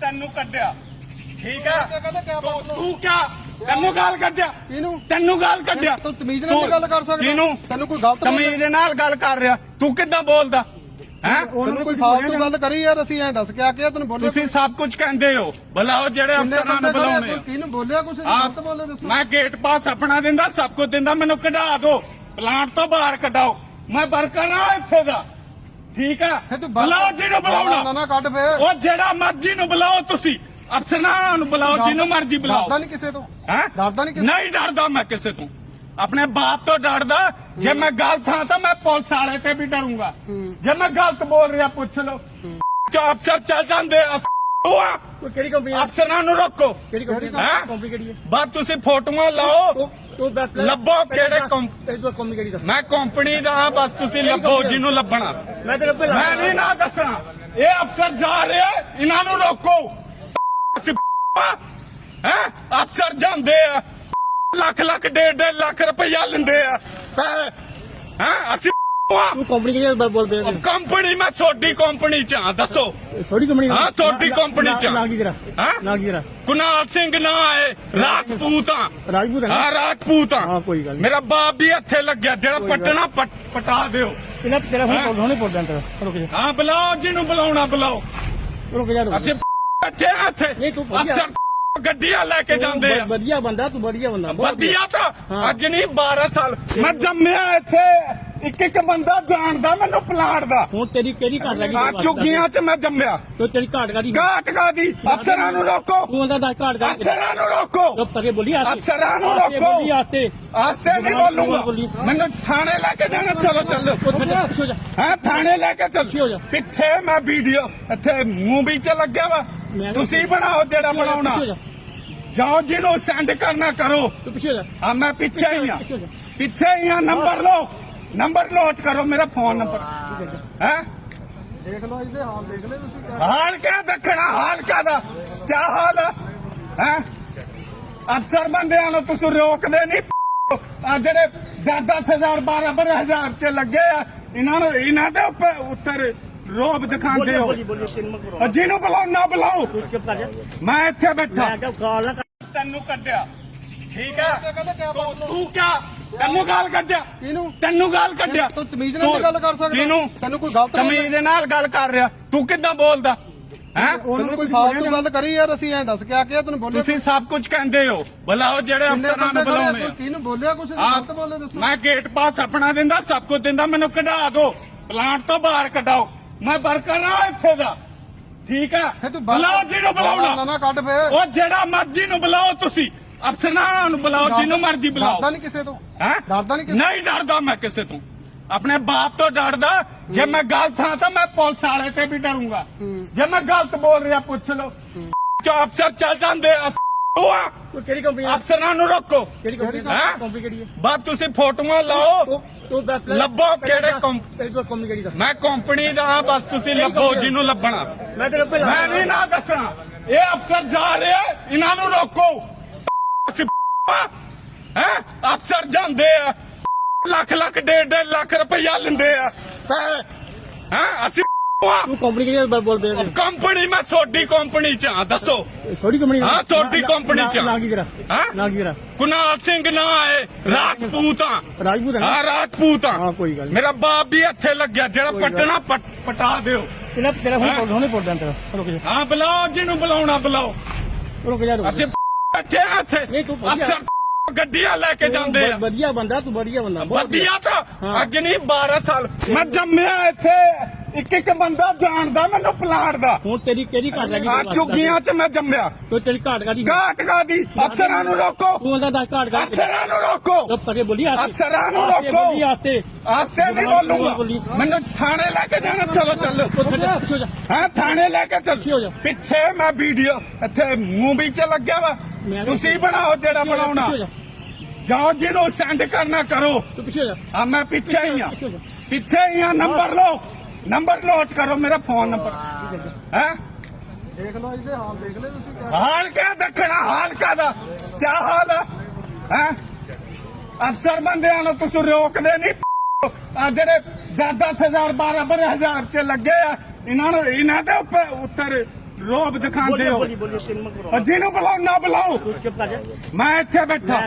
ਤੈਨੂੰ ਕੱਢਿਆ। ਠੀਕ ਹੈ ਤੂੰ? ਤੂੰ ਕਿਆ? ਤੈਨੂੰ ਗਾਲ ਕੱਢਿਆ? ਇਹਨੂੰ ਤੈਨੂੰ ਗਾਲ ਕੱਢਿਆ? ਤੂੰ ਤਮੀਜ਼ ਨਾਲ ਗੱਲ ਕਰ ਸਕਦਾ। ਕਿਹਨੂੰ? ਤੈਨੂੰ ਕੋਈ ਗਲਤ ਤਮੀਜ਼ ਨਾਲ ਗੱਲ ਕਰ ਰਿਹਾ। ਤੂੰ ਕਿੱਦਾਂ ਬੋਲਦਾ? ਹੈ? ਤੈਨੂੰ ਕੋਈ ਫਾਲਤੂ ਗੱਲ ਕਰੀ ਯਾਰ ਅਸੀਂ ਐਂ ਦੱਸ ਕੇ ਆ ਕੇ ਤੈਨੂੰ ਬੋਲਿਆ ਤੁਸੀਂ ਸਭ ਕੁਝ ਕਹਿੰਦੇ ਹੋ। ਬੁਲਾਓ ਜਿਹੜੇ ਅਫਸਰਾਂ ਨੂੰ ਖੜੇ ਆ, ਕਿਹਨੂੰ ਬੋਲਿਆ ਕੁਛ? ਆ ਗਲਤ ਬੋਲੇ ਦੱਸੋ। ਮੈਂ ਗੇਟ ਪਾਸ ਆਪਣਾ ਦਿੰਦਾ ਸਭ ਕੁਝ ਦਿੰਦਾ ਮੈਨੂੰ ਕਢਾ ਦਿਓ। ਪਲਾਂਟ ਤੋਂ ਬਾਹਰ ਕਢਾਓ। ਮੈਂ ਵਰਕਰ ਆ ਇੱਥੇ ਦਾ। ਠੀਕ ਆ? ਫਿਰ ਤੂੰ ਬਾਹਰ- ਬੁਲਾਓ ਜਿਹਨੂੰ ਨਾ ਬੁਲਾਉਣਾ। ਨਾ ਕੱਢ ਫੇਰ। ਉਹ ਜਿਹੜਾ ਮਰਜ਼ੀ ਨੂੰ ਬੁਲਾਓ ਤੁਸੀਂ। ਅਫਸਰਾਂ ਨੂੰ ਬੁਲਾਓ ਜਿਹਨੂੰ ਮਰਜ਼ੀ ਬੁਲਾਓ। ਡਰਦਾ ਨਹੀਂ ਕਿਸੇ ਤੋਂ। ਹੈ? ਡਰਦਾ ਨਹੀਂ ਕਿਸੇ ਨਹੀਂ ਡਰਦਾ ਮੈਂ ਕਿਸੇ ਤੋਂ। ਆਪਣੇ ਬਾਪ ਤੋਂ ਡਰਦਾ। ਜੇ ਮੈਂ ਗਲਤ ਹਾਂ ਤਾਂ ਮੈਂ ਪੁਲਿਸ ਵਾਲੇ ਤੇ ਵੀ ਡਰੂੰਗਾ। ਜੇ ਮੈਂ ਗਲਤ ਬੋਲ ਰਿਹਾ ਪੁੱਛ ਲਓ। ਜੋ ਅਫਸਰ ਚੱਲ ਜਾਂਦੇ ਆ ਉਹ ਆ ਕਿਹੜੀ ਕੰਪਨੀ ਆ ਅਫਸਰਾਂ ਨੂੰ ਰੋਕੋ ਕਿਹੜੀ ਕੰਪਨੀ ਹੈਂ? ਕੰਪਨੀ ਕਿਹੜੀ ਹੈ ਬਾਅਦ ਤੁਸੀਂ ਫੋਟੋਆਂ ਲਾਓ ਉਹ ਉਹ ਬੈਕ ਲੱਭੋ ਕਿਹੜੇ ਕੰਪ- ਇਹ ਤੋਂ ਕੰਪਨੀ ਕਿਹੜੀ ਦਾ ਮੈਂ ਕੰਪਨੀ ਦਾ ਹਾਂ, ਬਸ ਤੁਸੀਂ ਲੱਭੋ ਜਿਹਨੂੰ ਲੱਭਣਾ ਮੈਂ ਤੇਰੇ ਉੱਤੇ ਮੈਂ ਨਹੀਂ ਨਾ ਦੱਸਣਾ ਇਹ ਅਫਸਰ ਜਾ ਰਹੇ ਆ ਇਹਨਾਂ ਨੂੰ ਰੋਕੋ ਹੈ ਅਫਸਰ ਜਾਂਦੇ ਆ ਲੱਖ ਲੱਖ ਡੇਢ ਡੇਢ ਲੱਖ ਰੁਪਇਆ ਲੈਂਦੇ ਆ ਹੈ ਅਸੀਂ ਤੂੰ ਕੰਪਨੀ ਕਿਹੜੀ ਮੈਂ ਛੋਟੀ ਕੰਪਨੀ ਚ ਆ ਦੱਸੋ। ਛੋਟੀ ਕੰਪਨੀ ਹਾਂ, ਛੋਟੀ company ਚ। ਨਾ ਕੀ ਤੇਰਾ ਹਾਂ? ਨਾ ਕੀ ਤੇਰਾ ਕੁਨਾਲ ਸਿੰਘ ਨਾ ਹੈ ਰਾਜਪੂਤ। ਆ ਰਾਜਪੂਤ ਹੈ ਨਾ? ਹਾਂ ਰਾਜਪੂਤ ਆ ਹਾਂ, ਕੋਈ ਗੱਲ ਨਹੀਂ। ਮੇਰਾ ਬਾਪ ਵੀ ਇੱਥੇ ਲੱਗਿਆ ਜਿਹੜਾ ਕੋਈ ਗੱਲ ਪਟਣਾ ਪਟ- ਪਟਾ ਦਿਓ। ਇਹਨਾਂ ਤੇਰਾ ਹੁਣ ਹੈਂ? ਕੋਲ ਹੋਣੇ ਪੜਦਾ ਤੇਰਾ ਰੁਕ ਜਾ। ਹਾਂ ਬੁਲਾਓ ਜਿਹਨੂੰ ਬੁਲਾਉਣਾ ਬੁਲਾਓ। ਰੁਕ ਜਾ ਰੁਕ ਜਾ। ਅਸੀਂ ਬੈਠੇ ਆ ਇੱਥੇ। ਨਹੀਂ, ਤੂੰ ਵਧੀਆ- ਅਫਸਰ ਗੱਡੀਆਂ ਲੈ ਕੇ ਜਾਂਦੇ ਆ। ਵਧੀਆ ਬੰਦਾ ਤੂੰ ਵਧੀਆ ਬੰਦਾ ਬਹੁਤ ਵਧੀਆ ਤਾਂ ਹਾਂ। ਅੱਜ ਨਹੀਂ 12 ਸਾਲ। ਮੈਂ ਜੰਮਿਆ ਇੱਥੇ। ਇੱਕ ਇੱਕ ਬੰਦਾ ਜਾਣਦਾ ਮੈਨੂੰ ਪਲਾਟ ਦਾ। ਹੁਣ ਤੇਰੀ ਕਿਹੜੀ ਘਾਟ ਲੱਗੀ? ਆ ਚੁੱਗੀਆਂ 'ਚ ਮੈਂ ਜੰਮਿਆ। ਤੂੰ ਤੇਰੀ ਘਾਟ ਕਾਦੀ ਘਾਟ ਕਾਦੀ ਅਫਸਰਾਂ ਨੂੰ ਰੋਕੋ। ਤੂੰ ਉਹਦਾ ਦੱਸ ਘਾਟ ਕਾਦੀ ਅਫਸਰਾਂ ਨੂੰ ਰੋਕੋ। ਚੁੱਪ ਕਰਕੇ ਬੋਲੀ ਆਤੇ ਅਫਸਰਾਂ ਨੂੰ ਆਸਤੇ ਰੋਕੋ। ਬੋਲੀ ਆਤੇ ਆਸਤੇ ਨਹੀਂ ਬੋਲੂਗਾ। ਮੈਨੂੰ ਥਾਣੇ ਲੈ ਕੇ ਜਾਣਾ। ਚਲੋ ਚੱਲੋ। ਉੱਥੇ ਜਾ ਪਿੱਛੇ ਹੋ ਜਾ। ਹਾਂ? ਥਾਣੇ ਲੈ ਕੇ ਪਿੱਛੇ ਹੋ ਚੱਲ ਜਾ। ਪਿੱਛੇ ਮੈਂ ਵੀਡੀਓ ਇੱਥੇ ਮੂਵੀ 'ਚ ਲੱਗਿਆ ਵਾ। ਮੈਂ- ਤੁਸੀਂ ਬਣਾਓ ਜਿਹੜਾ ਬਣਾਉਣਾ। ਪਿੱਛੇ ਹੋ ਜਾ। ਜਾਓ ਜਿਹਨੂੰ ਸੈਂਡ ਕਰਨਾ ਕਰੋ। ਤੂੰ ਪਿੱਛੇ ਹੋ ਜਾ। ਆ ਮੈਂ ਪਿੱਛੇ ਹੀ ਆ। ਪਿੱਛੇ ਹੋ ਜਾ। ਪਿੱਛੇ ਹੀ ਆ। ਨੰਬਰ ਲਓ। ਨੰਬਰ ਨੋਟ ਕਰੋ ਮੇਰਾ ਫੋਨ ਨੰਬਰ। ਹੈ? ਦੇਖ ਲਓ ਇਹਦੇ ਹਾਲ ਦੇਖ ਲੈ ਤੁਸੀਂ। ਹਾਲ ਕਿਆ ਦੇਖਣਾ ਹਾਲ ਕਾਦਾ ਕੀ ਹਾਲ ਹੈ? ਅਫਸਰ ਬੰਦਿਆਂ ਨੂੰ ਤੁਸੀਂ ਰੋਕਦੇ ਨਹੀਂ। ਆ ਜਿਹੜੇ 10-10000 12-12000 ਚ ਲੱਗੇ ਆ ਇਹਨਾਂ ਨੂੰ ਇਹਨਾਂ ਦੇ ਉੱਪਰ ਉੱਤਰ ਰੋਬ ਦਿਖਾਉਂਦੇ ਹੋ। ਜਿਹਨੂੰ ਬੁਲਾਓ ਨਾ ਬੁਲਾਓ। ਮੈਂ ਇੱਥੇ ਬੈਠਾ। ਤੈਨੂੰ ਕੱਢਿਆ। ਠੀਕ ਹੈ? ਤੂੰ ਕਿਆ ਤੈਨੂੰ ਗਾਲ ਕੱਢਿਆ। ਇਹਨੂੰ ਤੈਨੂੰ ਗਾਲ ਕੱਢਿਆ। ਤੂੰ ਤਮੀਜ਼ ਨਾਲ ਗੱਲ ਕਰ ਸਕਦਾ। ਕਿਹਨੂੰ ਤੈਨੂੰ ਕੋਈ ਗਲਤ ਤਮੀਜ਼ ਨਾਲ ਗੱਲ ਕਰ ਰਿਹਾ। ਤੂੰ ਕਿੱਦਾਂ ਬੋਲਦਾ? ਹੈ? ਤੈਨੂੰ ਕੋਈ ਫਾਲਤੂ ਗੱਲ ਕਰੀ ਯਾਰ ਅਸੀਂ ਐਂ ਦੱਸ ਕੇ ਆ ਕੇ ਤੈਨੂੰ ਬੋਲਿਆ ਤੁਸੀਂ ਸਭ ਕੁਝ ਕਹਿੰਦੇ ਹੋ। ਬੁਲਾਓ ਜਿਹੜੇ ਅਫਸਰਾਂ ਨੂੰ ਖੜੇ ਆ, ਕਿਹਨੂੰ ਬੋਲਿਆ ਕੁਛ? ਆ ਗਲਤ ਬੋਲੇ ਦੱਸੋ। ਮੈਂ ਗੇਟ ਪਾਸ ਆਪਣਾ ਦਿੰਦਾ ਸਭ ਕੁਝ ਦਿੰਦਾ ਮੈਨੂੰ ਕਢਾ ਦਿਓ। ਪਲਾਂਟ ਤੋਂ ਬਾਹਰ ਕਢਾਓ। ਮੈਂ ਵਰਕਰ ਆ ਇੱਥੇ ਦਾ। ਠੀਕ ਆ? ਬੁਲਾਓ ਜਿਹਨੂੰ ਬੁਲਾਉਣਾ। ਨਾ ਕੱਢ ਫੇਰ। ਉਹ ਜਿਹੜਾ ਮਰਜ਼ੀ ਨੂੰ ਬੁਲਾਓ ਤੁਸੀਂ। ਅਫਸਰਾਂ ਨੂੰ ਬੁਲਾਓ ਜਿਹਨੂੰ ਮਰਜ਼ੀ ਬੁਲਾਓ। ਡਰਦਾ ਨਹੀਂ ਕਿਸੇ ਤੋਂ? ਹੈ? ਡਰਦਾ ਨਹੀਂ ਕਿਸੇ ਨਹੀਂ ਡਰਦਾ ਮੈਂ ਕਿਸੇ ਤੋਂ। ਆਪਣੇ ਬਾਪ ਤੋਂ ਡਰਦਾ। ਜੇ ਮੈਂ ਗਲਤ ਹਾਂ ਤਾਂ ਮੈਂ ਪੁਲਿਸ ਵਾਲੇ ਤੇ ਵੀ ਡਰੂੰਗਾ। ਜੇ ਮੈਂ ਗਲਤ ਬੋਲ ਰਿਹਾ ਪੁੱਛ ਲਓ। ਜੋ ਅਫਸਰ ਚੱਲ ਜਾਂਦੇ ਆ। ਉਹ ਕਿਹੜੀ ਕੰਪਨੀ ਅਫਸਰਾਂ ਨੂੰ ਰੋਕੋ। ਕਿਹੜੀ ਕੰਪਨੀ ਕਿਹੜੀ ਹੈ ਬਾਅਦ ਤੁਸੀਂ ਫੋਟੋਆਂ ਲਾਓ। ਲੱਭੋ ਕਿਹੜੇ ਕੰਪਨੀ ਕਿਹੜੀ ਦਾ ਮੈਂ ਕੰਪਨੀ ਦਾ ਹਾਂ, ਬਸ ਤੁਸੀਂ ਲੱਭੋ ਜਿਹਨੂੰ ਲੱਭਣਾ। ਮੈਂ ਨਹੀਂ ਨਾ ਦੱਸਣਾ। ਇਹ ਅਫਸਰ ਜਾ ਰਹੇ ਇਹਨਾਂ ਨੂੰ ਰੋਕੋ। ਹੈ? ਅਫਸਰ ਜਾਂਦੇ ਆ। ਲੱਖ ਲੱਖ ਡੇਢ ਡੇਢ ਲੱਖ ਰੁਪਇਆ ਲੈਂਦੇ ਆ। ਹੈ? ਅਸੀਂ ਤੂੰ ਕੰਪਨੀ ਕਿਹੜੀ ਦਾ ਬੋਲ ਪਿਆ ਕੰਪਨੀ ਮੈਂ ਛੋਟੀ ਕੰਪਨੀ ਚ ਆ ਦੱਸੋ। ਛੋਟੀ ਕੰਪਨੀ ਹਾਂ, ਛੋਟੀ company ਚ। ਨਾ ਕੀ ਤੇਰਾ ਹਾਂ? ਨਾ ਕੀ ਤੇਰਾ ਕੁਨਾਲ ਸਿੰਘ ਨਾ ਹੈ ਰਾਜਪੂਤ ਆ। ਰਾਜਪੂਤ ਹੈ ਰਾਜਪੂਤ ਆ। ਹਾਂ, ਕੋਈ ਗੱਲ। ਮੇਰਾ ਬਾਪ ਵੀ ਇੱਥੇ ਲੱਗਿਆ ਜਿਹੜਾ ਪਟਣਾ ਪਟ- ਦਿਓ। ਇਹਨਾਂ ਤੇਰਾ ਹੁਣ ਹੋਣੇ ਪੜਦਾ ਤੇਰਾ ਰੁਕ ਜਾ। ਹਾਂ ਬੁਲਾਓ ਜਿਹਨੂੰ ਬੁਲਾਉਣਾ ਬੁਲਾਓ। ਰੁਕ ਜਾ ਰੁਕ। ਅਸੀਂ ਇੱਥੇ ਨਹੀਂ, ਤੂੰ ਵਧੀਆ- ਅਫਸਰ ਗੱਡੀਆਂ ਲੈ ਕੇ ਜਾਂਦੇ ਆ। ਤੂੰ ਵਧੀਆ ਬੰਦਾ ਤੂੰ ਵਧੀਆ ਬੰਦਾ ਬਹੁਤ ਵਧੀਆ। ਤਾਂ ਹਾਂ। ਅੱਜ ਨਹੀਂ 12 ਸਾਲ। ਮੈਂ ਜੰਮਿਆ ਇੱਥੇ ਇੱਕ ਇੱਕ ਬੰਦਾ ਜਾਣਦਾ ਮੈਨੂੰ ਪਲਾਟ ਦਾ। ਹੁਣ ਤੇਰੀ ਕਿਹੜੀ ਘਾਟ ਲੱਗੀ ਆ ਚੁੱਗੀਆਂ 'ਚ ਮੈਂ ਜੰਮਿਆ। ਤੂੰ ਤੇਰੀ ਘਾਟ ਕਾਦੀ ਘਾਟ ਕਾਦੀ ਅਫਸਰਾਂ ਨੂੰ ਰੋਕੋ। ਤੂੰ ਉਹਦਾ ਦੱਸ ਘਾਟ ਕਾਦੀ ਅਫਸਰਾਂ ਨੂੰ ਰੋਕੋ। ਚੁੱਪ ਕਰਕੇ ਬੋਲੀ ਆਤੇ ਅਫਸਰਾਂ ਨੂੰ ਆਸਤੇ ਰੋਕੋ। ਬੋਲੀ ਆਤੇ ਆਸਤੇ ਨਹੀਂ ਬੋਲੂਗਾ। ਮੈਨੂੰ ਥਾਣੇ ਲੈ ਕੇ ਜਾਣਾ ਚਲੋ ਚੱਲੋ। ਉੱਥੇ ਜਾ ਪਿੱਛੇ ਹੋ ਜਾ। ਹਾਂ ਥਾਣੇ ਲੈ ਕੇ ਪਿੱਛੇ ਹੋ ਜਾ। ਚੱਲ ਪਿੱਛੇ ਮੈਂ ਵੀਡੀਓ ਇੱਥੇ ਮੂਵੀ 'ਚ ਲੱਗਿਆ ਵਾ। ਤੁਸੀਂ ਬਣਾਓ ਜਿਹੜਾ ਬਣਾਉਣਾ। ਹੋ ਜਾਓ ਜਿਹਨੂੰ ਸੈਂਡ ਕਰਨਾ ਕਰੋ। ਤੂੰ ਪਿੱਛੇ ਹੋ ਜਾ। ਆ ਮੈਂ ਪਿੱਛੇ ਹੀ ਆ ਪਿੱਛੇ ਹੋ ਜਾ। ਪਿੱਛੇ ਹੀ ਆ ਨੰਬਰ ਲਓ। ਨੰਬਰ ਨੋਟ ਕਰੋ ਮੇਰਾ ਫੋਨ ਨੰਬਰ ਹੈ ਦੇਖ ਲਓ ਇਹਦੇ ਹਾਲ ਦੇਖ ਲੈ ਤੁਸੀਂ ਕਿਆ ਹਾਲ ਕਿਆ ਦੇਖਣਾ ਹਾਲ ਕਾਦਾ ਕੀ ਹਾਲ ਹੈ? ਅਫਸਰ ਬੰਦਿਆਂ ਨੂੰ ਤੁਸੀਂ ਰੋਕਦੇ ਨਹੀਂ। ਆ ਜਿਹੜੇ 10-10000 12-12000 ਚ ਲੱਗੇ ਆ ਇਹਨਾਂ ਨੂੰ ਇਹਨਾਂ ਦੇ ਉੱਪਰ ਉੱਤਰ ਰੋਬ ਦਿਖਾਉਂਦੇ ਹੋ। ਜਿਹਨੂੰ ਬੁਲਾਓ ਨਾ ਬੁਲਾਓ। ਮੈਂ ਇੱਥੇ ਬੈਠਾ।